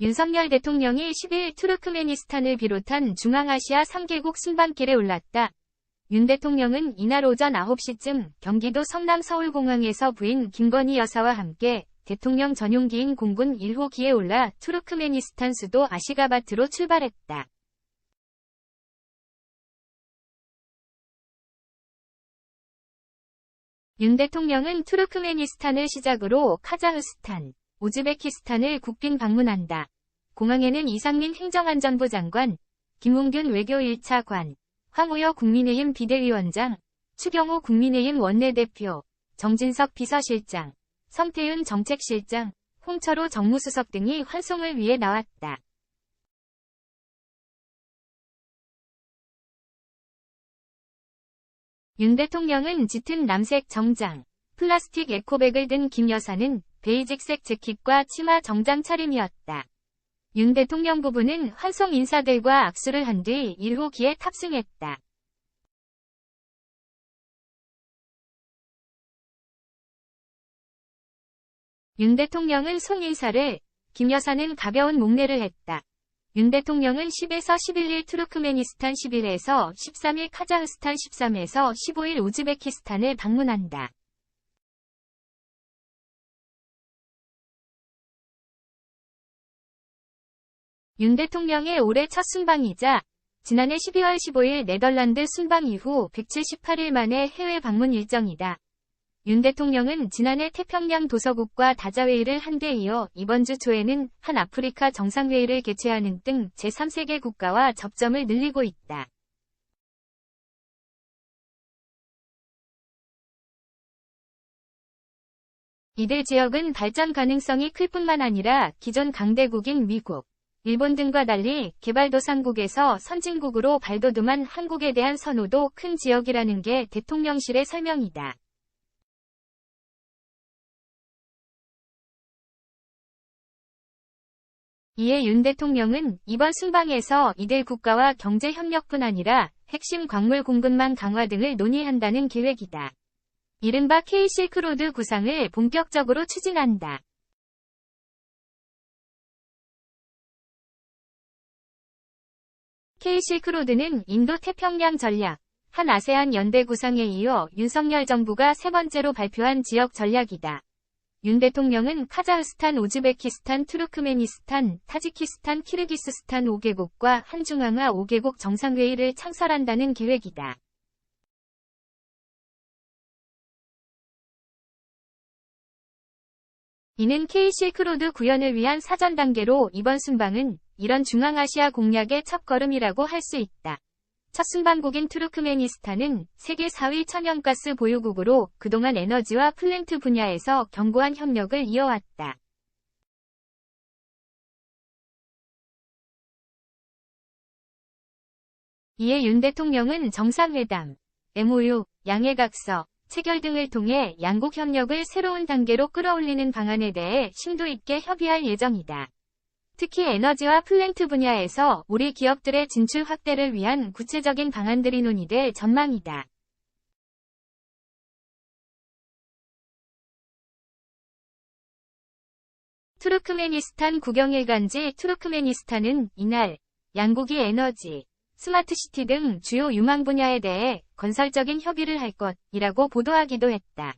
윤석열 대통령이 10일 투르크메니스탄을 비롯한 중앙아시아 3개국 순방길에 올랐다. 윤 대통령은 이날 오전 9시쯤 경기도 성남 서울공항에서 부인 김건희 여사와 함께 대통령 전용기인 공군 1호기에 올라 투르크메니스탄 수도 아시가바트로 출발했다. 윤 대통령은 투르크메니스탄을 시작으로 카자흐스탄, 우즈베키스탄을 국빈 방문한다. 공항에는 이상민 행정안전부 장관, 김웅균 외교 1차 관, 황우여 국민의힘 비대위원장, 추경호 국민의힘 원내대표, 정진석 비서실장, 성태윤 정책실장, 홍철호 정무수석 등이 환송을 위해 나왔다. 윤 대통령은 짙은 남색 정장, 플라스틱 에코백을 든 김 여사는 베이직색 재킷과 치마 정장 차림이었다. 윤 대통령 부부는 환송 인사들과 악수를 한 뒤 1호기에 탑승했다. 윤 대통령은 손 인사를, 김 여사는 가벼운 목례를 했다. 윤 대통령은 10에서 11일 투르크메니스탄 11에서 13일 카자흐스탄 13에서 15일 우즈베키스탄을 방문한다. 윤 대통령의 올해 첫 순방이자 지난해 12월 15일 네덜란드 순방 이후 178일 만에 해외 방문 일정이다. 윤 대통령은 지난해 태평양 도서국과 다자회의를 한 데 이어 이번 주 초에는 한 아프리카 정상회의를 개최하는 등 제3세계 국가와 접점을 늘리고 있다. 이들 지역은 발전 가능성이 클 뿐만 아니라 기존 강대국인 미국, 일본 등과 달리 개발도상국에서 선진국으로 발돋움한 한국에 대한 선호도 큰 지역이라는 게 대통령실의 설명이다. 이에 윤 대통령은 이번 순방에서 이들 국가와 경제 협력뿐 아니라 핵심 광물 공급망 강화 등을 논의한다는 계획이다. 이른바 K-실크로드 구상을 본격적으로 추진한다. K-실크로드는 인도-태평양 전략, 한 아세안 연대 구상에 이어 윤석열 정부가 세 번째로 발표한 지역 전략이다. 윤 대통령은 카자흐스탄, 우즈베키스탄, 투르크메니스탄, 타지키스탄, 키르기스스탄 5개국과 한중앙아 5개국 정상회의를 창설한다는 계획이다. 이는 K-실크로드 구현을 위한 사전 단계로 이번 순방은 이런 중앙아시아 공략의 첫걸음이라고 할 수 있다. 첫 순방국인 투르크메니스탄은 세계 4위 천연가스 보유국으로 그동안 에너지와 플랜트 분야에서 견고한 협력을 이어왔다. 이에 윤 대통령은 정상회담, MOU, 양해각서, 체결 등을 통해 양국 협력을 새로운 단계로 끌어올리는 방안에 대해 심도 있게 협의할 예정이다. 특히 에너지와 플랜트 분야에서 우리 기업들의 진출 확대를 위한 구체적인 방안들이 논의될 전망이다. 투르크메니스탄 국영일간지 투르크메니스탄은 이날 양국이 에너지, 스마트시티 등 주요 유망 분야에 대해 건설적인 협의를 할 것이라고 보도하기도 했다.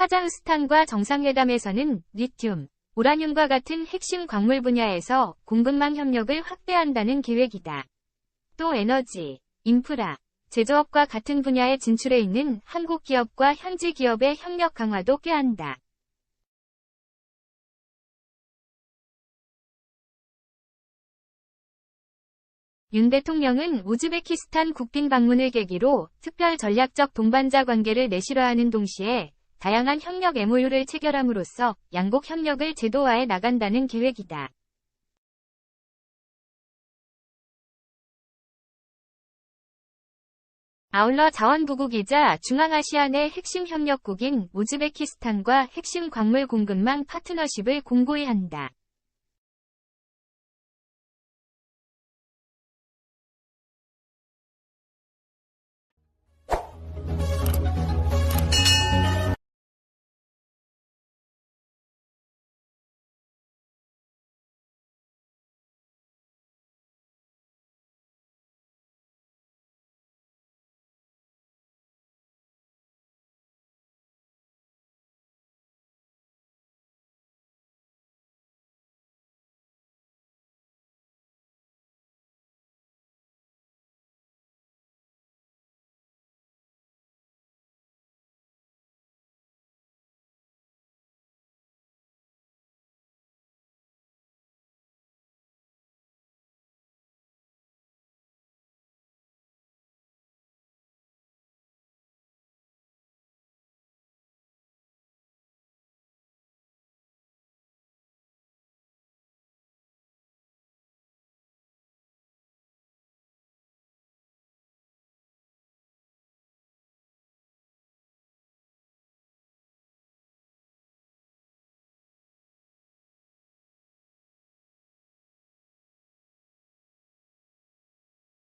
카자흐스탄과 정상회담에서는 리튬, 우라늄과 같은 핵심 광물 분야에서 공급망 협력을 확대한다는 계획이다. 또 에너지, 인프라, 제조업과 같은 분야에 진출해 있는 한국 기업과 현지 기업의 협력 강화도 꾀한다. 윤 대통령은 우즈베키스탄 국빈 방문을 계기로 특별 전략적 동반자 관계를 내실화하는 동시에 다양한 협력 MOU를 체결함으로써 양국 협력을 제도화해 나간다는 계획이다. 아울러 자원부국이자 중앙아시아 내 핵심 협력국인 우즈베키스탄과 핵심 광물 공급망 파트너십을 공고히 한다.